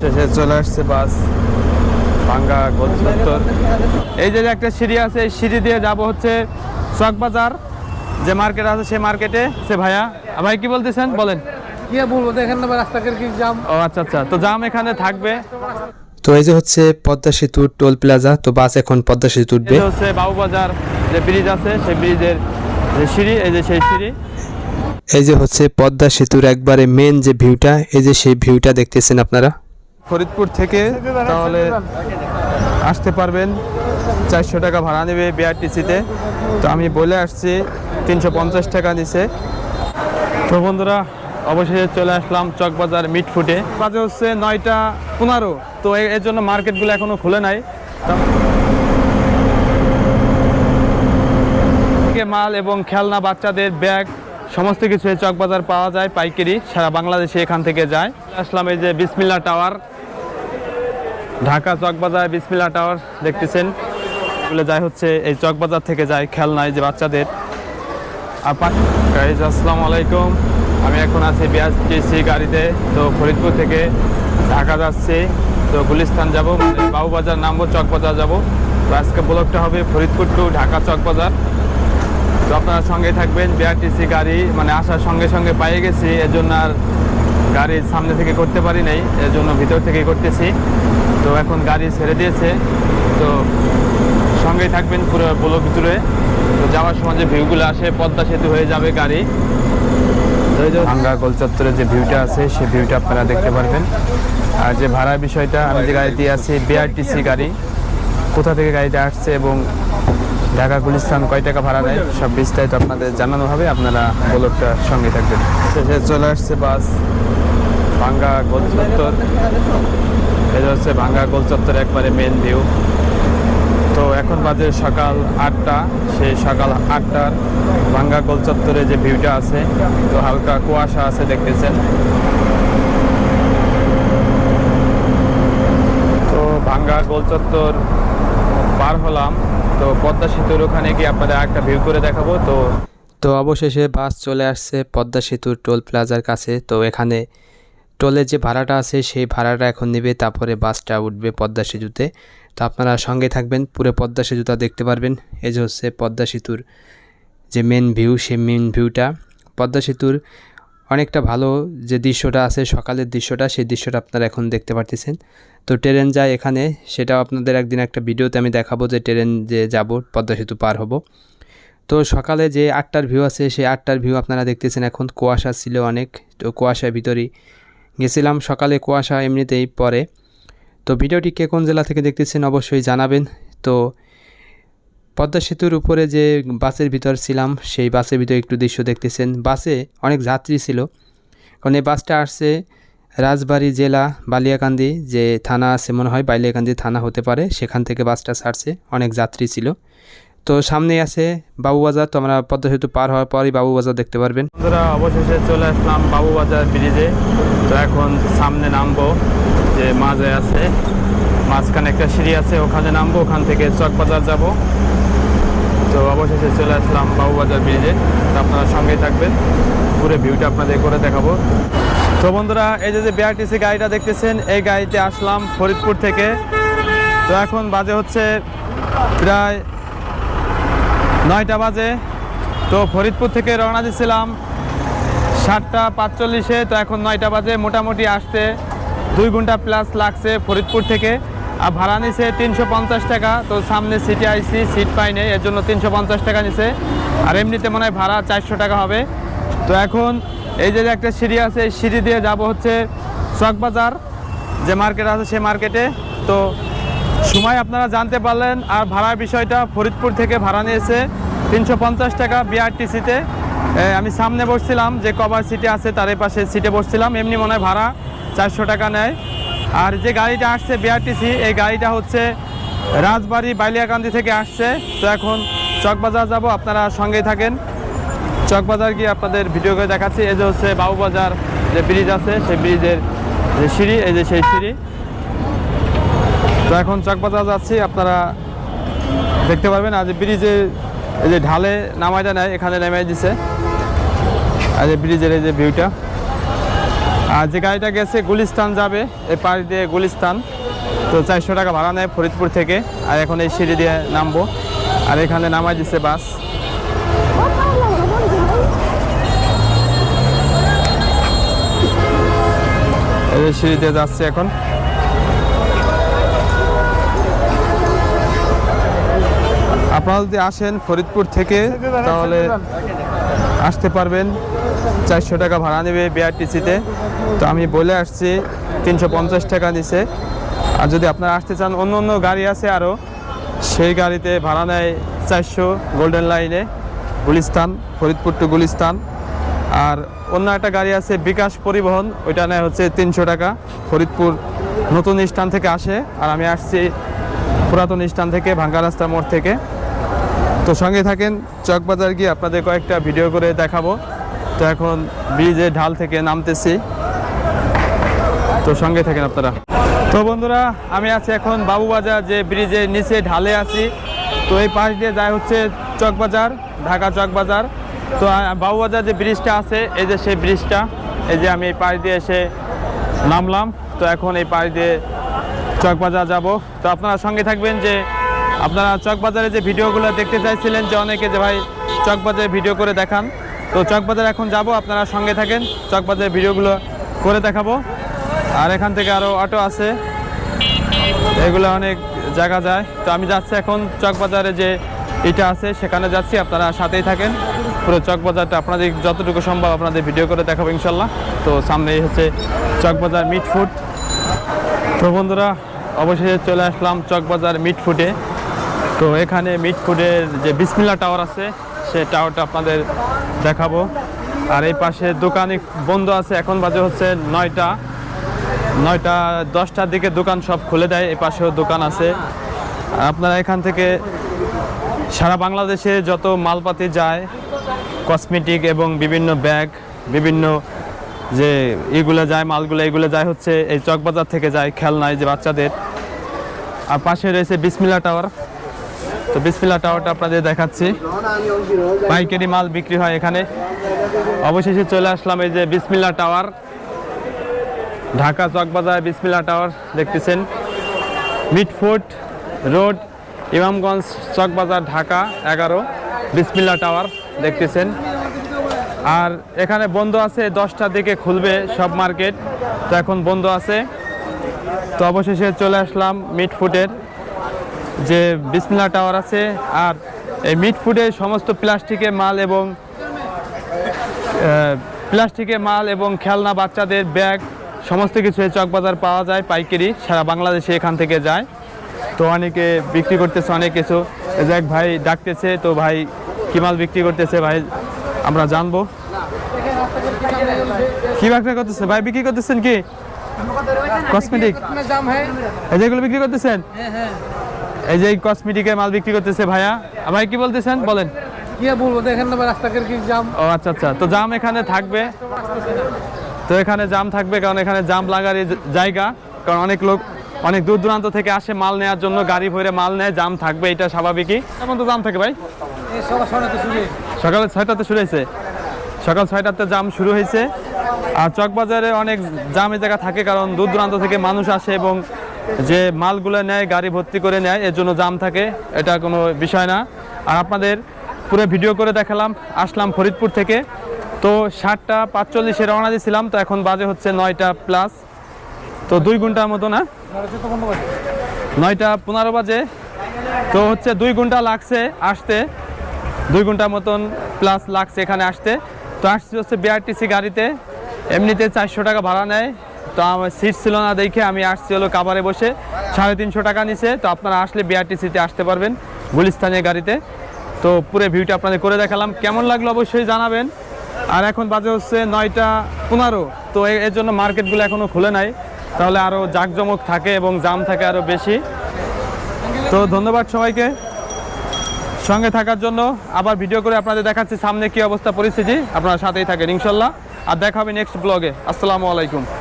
শেষে চলে আসছে বাস ভাঙ্গা গোলচত্বর এই যে একটা সিঁড়ি আছে এই সিঁড়ি দিয়ে যাব হচ্ছে চকবাজার যে মার্কেট আছে সেই মার্কেটে সে ভাইয়া। ভাই কি বলতেছেন? বলেন। কি বলব দেখেন না রাস্তাঘাট কি জাম। ও আচ্ছা আচ্ছা। তো জাম এখানে থাকবে। তো এই যে হচ্ছে পদ্মা সেতু টোল প্লাজা তো বাস এখন পদ্মা সেতু উঠবে। হচ্ছে বাবুবাজার যে ব্রিজ আছে সেই ব্রিজের যে সিঁড়ি এই যে সেই সিঁড়ি। এই যে হচ্ছে পদ্মা সেতুর একবারে মেন যে ভিউটা এই যে সেই ভিউটা দেখতেছেন আপনারা? ফরিদপুর থেকে তাহলে আসতে পারবেন। চারশো টাকা ভাড়া নেবে বিআরটিসিতে তো। আমি বলে আসছি, তিনশো পঞ্চাশ টাকা নিছে। তো বন্ধুরা, অবশেষে চলে আসলাম চকবাজার মিট ফুটে বাজে হচ্ছে নয়টা পনেরো। তো এর জন্য মার্কেটগুলো এখনও খুলে নাই। মাল এবং খেলনা, বাচ্চাদের ব্যাগ, সমস্ত কিছু চকবাজার পাওয়া যায়, পাইকারি, সারা বাংলাদেশে এখান থেকে যায়। আসলাম এই যে বিসমিল্লা টাওয়ার। ঢাকা চকবাজার বিসমিল্লা টাওয়ার দেখতেছেন। এগুলো যায় হচ্ছে এই চকবাজার থেকে যায় খেলনায় যে বাচ্চাদের। আর গাইজ আসসালামু আলাইকুম। আমি এখন আছি বিআরটিসি গাড়িতে, তো ফরিদপুর থেকে ঢাকা যাচ্ছি। তো গুলিস্তান যাব মানে বাবুবাজার নামবো, চকবাজার যাব। তো আজকে ব্লকটা হবে ফরিদপুর টু ঢাকা চকবাজার। তো আপনারা সঙ্গে থাকবেন বিআরটিসি গাড়ি মানে আসার সঙ্গে সঙ্গে পেয়ে গেছি। এজন্য আর গাড়ির সামনে থেকে করতে পারি নাই এর জন্য ভিতর থেকে করতেছি। তো এখন গাড়ি ছেড়ে দিয়েছে। তো সঙ্গেই থাকবেন পুরো ব্লক জুড়ে। তো যাওয়ার সময় যে ভিউগুলো আসে পদ্মা সেতু হয়ে যাবে গাড়ি। ভাঙ্গা গোল চত্বরে যে ভিউটা আছে সেই ভিউটা আপনারা দেখতে পারবেন। আর যে ভাড়ার বিষয়টা আমি যে গাড়িতে আছি বিআরটিসি গাড়ি। কোথা থেকে গাড়িটা আসছে এবং ঢাকা গুলিস্তান কয় টাকা ভাড়া নেয় সব বিস্তারিত আপনাদের জানানো হবে। আপনারা ব্লকটা সঙ্গে থাকবেন। শেষে চলে আসছে বাস। ভাঙ্গা গোল চত্বর এটা হচ্ছে ভাঙ্গা গোল চত্বর একবারে মেন ভিউ তো এখন বাজে সকাল আটটা, সেই সকাল আটটার ভাঙ্গা গোল চত্বরে যে ভিউটা আছে, তো হালকা কুয়াশা আছে দেখতেছেন। তো ভাঙ্গা গোল চত্বর পার হলাম, তো পদ্মা সেতুর ওখানে গিয়ে আপনাদের একটা ভিউ করে দেখাবো, তো তো অবশেষে বাস চলে আসছে পদ্মা সেতুর টোল প্লাজার কাছে, তো এখানে টোলের যে ভাড়াটা আছে, সেই ভাড়াটা এখন নেবে, তারপরে বাসটা উঠবে পদ্মা সেতুতে। তো আপনারা সঙ্গে থাকবেন, পুরো পদ্মা সেতুটা দেখতে পারবেন। এই যে হচ্ছে পদ্মা সেতুর যে মেন ভিউ সেই মেন ভিউটা পদ্মা সেতুর অনেকটা ভালো যে দৃশ্যটা আছে, সকালের দৃশ্যটা, সেই দৃশ্যটা আপনারা এখন দেখতে পারতেছেন। তো ট্রেন যায় এখানে, সেটাও আপনাদের একদিন একটা ভিডিওতে আমি দেখাবো যে ট্রেন যে যাব, পদ্মা সেতু পার হব। তো সকালে যে আটটার ভিউ আছে, সেই আটটার ভিউ আপনারা দেখতেছেন এখন। কুয়াশা ছিল অনেক, তো কুয়াশার ভিতরেই গেছিলাম সকালে কুয়াশা এমনিতেই পরে তো ভিডিওটি কে কোন জেলা থেকে দেখতেছেন অবশ্যই জানাবেন। তো পদ্মা সেতুর উপরে যে বাসের ভিতর ছিলাম, সেই বাসের ভিতরে একটু দৃশ্য দেখতেছেন। বাসে অনেক যাত্রী ছিল। কারণ এই বাসটা আসছে রাজবাড়ী জেলা বালিয়াকান্দি, যে থানা আছে মনে হয়, বালিয়াকান্দি থানা হতে পারে। সেখান থেকে বাসটা ছাড়ছে, অনেক যাত্রী ছিল। তো সামনে আছে বাবুবাজার, তো আমরা পদ্মা সেতু পার হওয়ার পরই বাবুবাজার দেখতে পারবেন। অবশেষে চলে আসলাম বাবুবাজার ব্রিজে। তো এখন সামনে নামবো, যে মাঝে আছে, মাঝখানে একটা সিঁড়ি আছে, ওখানে নামবো, ওখান থেকে চকবাজার যাব। তো অবশেষে চলে আসলাম বাবুবাজার ব্রিজে আপনারা সঙ্গেই থাকবেন। পুরো ভিউটা আপনাদের করে দেখাবো। তো বন্ধুরা, এই যে যে বিআরটিসি গাড়িটা দেখতেছেন, এই গাড়িতে আসলাম ফরিদপুর থেকে। তো এখন বাজে হচ্ছে প্রায় নয়টা বাজে। তো ফরিদপুর থেকে রওনা দিয়েছিলাম সাতটা পাঁচচল্লিশে, তো এখন নয়টা বাজে, মোটামুটি আসতে দুই ঘণ্টা প্লাস লাগছে ফরিদপুর থেকে। আর ভাড়া নিছে তিনশো পঞ্চাশ টাকা, তো সামনে সিটে আইসি সিট পাই নেই, এর জন্য তিনশো পঞ্চাশ টাকা নিছে। আর এমনিতে মনে হয় ভাড়া চারশো টাকা হবে। তো এখন এই যে একটা সিঁড়ি আছে, এই সিঁড়ি দিয়ে যাব হচ্ছে চকবাজার, যে মার্কেট আছে সেই মার্কেটে তো সময় আপনারা জানতে পারলেন, আর ভাড়ার বিষয়টা ফরিদপুর থেকে ভাড়া নিয়েছে তিনশো পঞ্চাশ টাকা বিআরটিসিতে আমি সামনে বসছিলাম, যে কভার সিটে আছে তার পাশে সিটে বসছিলাম, এমনি মনে হয় ভাড়া চারশো টাকা নেয়। আর যে গাড়িটা আসছে বিআরটিসি এই গাড়িটা হচ্ছে রাজবাড়ি বাইলিয়াকান্দি থেকে আসছে। তো এখন চকবাজার যাব, আপনারা সঙ্গেই থাকেন। চকবাজার গিয়ে আপনাদের ভিডিও করে দেখাচ্ছি। এই যে হচ্ছে বাবুবাজার যে ব্রিজ আছে, সেই ব্রিজের যে সিঁড়ি, এই যে সেই সিঁড়ি। তো এখন চকবাজার যাচ্ছি, আপনারা দেখতে পারবেন। আজ ব্রিজে এই যে ঢালে নামাইটা নেয় এখানে নেমাই দিছে। আর এই ব্রিজের এই যে ভিউটা আর যে গাড়িটা গেছে গুলিস্তান যাবে, এই পাশ দিয়ে গুলিস্তান। তো চারশো টাকা ভাড়া নেয় ফরিদপুর থেকে, আর এখন এই সিঁড়ি দিয়ে নামবো। আর এখানে নামাই দিছে বাস। এই দিয়ে যাচ্ছে এখন। আপনারা যদি আসেন ফরিদপুর থেকে, তাহলে আসতে পারবেন। চারশো টাকা ভাড়া নেবে বিআরটিসিতে তো। আমি বলে আসছি, তিনশো পঞ্চাশ টাকা নিছে। আর যদি আপনারা আসতে চান, অন্য অন্য গাড়ি আছে আরও সেই গাড়িতে ভাড়া নেয় চারশো গোল্ডেন লাইনে গুলিস্তান, ফরিদপুর টু গুলিস্তান। আর অন্য একটা গাড়ি আছে বিকাশ পরিবহন, ওইটা নেয় হচ্ছে তিনশো টাকা। ফরিদপুর নতুন স্থান থেকে আসে। আর আমি আসছি পুরাতন স্থান থেকে, ভাঙ্গা রাস্তা মোড় থেকে। তো সঙ্গে থাকেন, চকবাজার গিয়ে আপনাদের কয়েকটা ভিডিও করে দেখাবো। তো এখন ব্রিজের ঢাল থেকে নামতেছি। তো সঙ্গে থাকেন আপনারা। তো বন্ধুরা, আমি আছি এখন বাবুবাজার, যে ব্রিজের নিচে ঢালে আছি। তো এই পাশ দিয়ে যায় হচ্ছে চকবাজার, ঢাকা চকবাজার। তো বাবুবাজার যে ব্রিজটা আছে, এই যে সেই ব্রিজটা, এই যে আমি এই পাশ দিয়ে এসে নামলাম। তো এখন এই পাশ দিয়ে চকবাজার যাব। তো আপনারা সঙ্গে থাকবেন যে আপনারা চকবাজারে যে ভিডিওগুলো দেখতে চাইছিলেন যে অনেকে যে ভাই চকবাজারে ভিডিও করে দেখান, তো চকবাজার এখন যাব, আপনারা সঙ্গে থাকেন, চকবাজারের ভিডিওগুলো করে দেখাবো। আর এখান থেকে আরও অটো আছে, এগুলো অনেক জায়গা যায়। তো আমি যাচ্ছি এখন চকবাজারে যে এটা আছে, সেখানে যাচ্ছি, আপনারা সাথেই থাকেন। পুরো চকবাজারটা আপনাদের যতটুকু সম্ভব আপনাদের ভিডিও করে দেখাবো ইনশাল্লাহ। তো সামনেই হচ্ছে চকবাজার মিট ফুড তো বন্ধুরা, অবশেষে চলে আসলাম চকবাজার মিট ফুডে তো এখানে মিট ফুডের যে বিসমিল্লা টাওয়ার আছে, সে টাওয়ারটা আপনাদের দেখাবো। আর এই পাশে দোকানে বন্ধ আছে, এখন বাজে হচ্ছে নয়টা। নয়টা, দশটার দিকে দোকান সব খুলে দেয়, এই পাশেও দোকান আছে। আপনারা এখান থেকে সারা বাংলাদেশে যত মালপাতি যায়, কসমেটিক এবং বিভিন্ন ব্যাগ, বিভিন্ন যে এগুলো যায়, মালগুলো, এগুলো যায় হচ্ছে এই চকবাজার থেকে যায়, খেলনায় যে বাচ্চাদের। আর পাশে রয়েছে বিসমিল্লা টাওয়ার। তো বিসমিল্লা টাওয়ারটা আপনাদের দেখাচ্ছি। পাইকারি মাল বিক্রি হয় এখানে। অবশেষে চলে আসলাম এই যে বিসমিল্লা টাওয়ার। ঢাকা চকবাজার বিসমিল্লা টাওয়ার, দেখতেছেন। মিটফুট রোড, ইমামগঞ্জ চকবাজার, ঢাকা এগারো বিসমিল্লা টাওয়ার, দেখতেছেন। আর এখানে বন্ধ আছে দশটার দিকে খুলবে সব মার্কেট। তো এখন বন্ধ আছে। তো অবশেষে চলে আসলাম মিটফুটের। যে বিসমিল্লা টাওয়ার আছে আর এই মিটফুডে সমস্ত প্লাস্টিকের মাল এবং প্লাস্টিকের মাল এবং খেলনা বাচ্চাদের ব্যাগ সমস্ত কিছু এই চকবাজার পাওয়া যায় পাইকারি সারা বাংলাদেশে এখান থেকে যায়। তো অনেকে বিক্রি করতেছে অনেক কিছু। এক ভাই ডাকতেছে তো ভাই কী মাল বিক্রি করতেছে ভাই আমরা জানব। কি ব্যবসা করতেছে? ভাই বিক্রি করতেছেন কি? কসমেটিক যেগুলো বিক্রি করতেছেন এই যে কসমেটিকের মাল বিক্রি করতেছে ভাইয়া আমায় কি বলতেছেন? বলেন। কি বলব দেখেন না রাস্তাঘাট কি জাম? ও আচ্ছা আচ্ছা। তো জাম এখানে থাকবে। তো এখানে জাম থাকবে কারণ এখানে জাম লাগার জায়গা। কারণ অনেক লোক অনেক দূর দূরান্ত থেকে আসে মাল নেওয়ার জন্য গাড়ি ভরে মাল নেয় জাম থাকবে এটা স্বাভাবিকই। এমন তো জাম থাকে ভাই? সকাল ছয়টাতে শুরু হয়েছে। সকাল ছয়টাতে জাম শুরু হয়েছে। আর চকবাজারে অনেক জামের জায়গা থাকে কারণ দূর দূরান্ত থেকে মানুষ আসে এবং যে মালগুলো নেয়, গাড়ি ভর্তি করে নেয়, এর জন্য জাম থাকে, এটা কোনো বিষয় না। আর আপনাদের পুরো ভিডিও করে দেখালাম, আসলাম ফরিদপুর থেকে। তো সাতটা পাঁচচল্লিশে রওনা দিয়েছিলাম, তো এখন বাজে হচ্ছে নয়টা প্লাস তো দুই ঘণ্টার মতো না? নয়টা পনেরো বাজে। তো হচ্ছে দুই ঘণ্টা লাগছে আসতে। দুই ঘণ্টা মতন প্লাস লাগছে এখানে আসতে। তো আসছি হচ্ছে বিআরটিসি গাড়িতে। এমনিতে চারশো টাকা ভাড়া নেয়। তো আমার সিট ছিল না দেখে আমি আসছি হলো কাবারে বসে। সাড়ে তিনশো টাকা নিছে, তো আপনারা আসলে বিআরটিসিতে আসতে পারবেন গুলিস্তানের গাড়িতে। তো পুরো ভিউটা আপনাদের করে দেখালাম, কেমন লাগল অবশ্যই জানাবেন। আর এখন বাজে হচ্ছে নয়টা পনেরো, তো এর জন্য মার্কেটগুলো এখনও খুলে নাই। তাহলে আরও জাঁকজমক থাকে এবং জাম থাকে আরও বেশি। তো ধন্যবাদ সবাইকে। সঙ্গে থাকার জন্য আবার ভিডিও করে আপনাদের দেখাচ্ছি সামনে কি অবস্থা পরিস্থিতি। আপনারা সাথেই থাকেন, ইনশাল্লাহ। আর দেখা হবে নেক্সট ব্লগে আসসালামু আলাইকুম।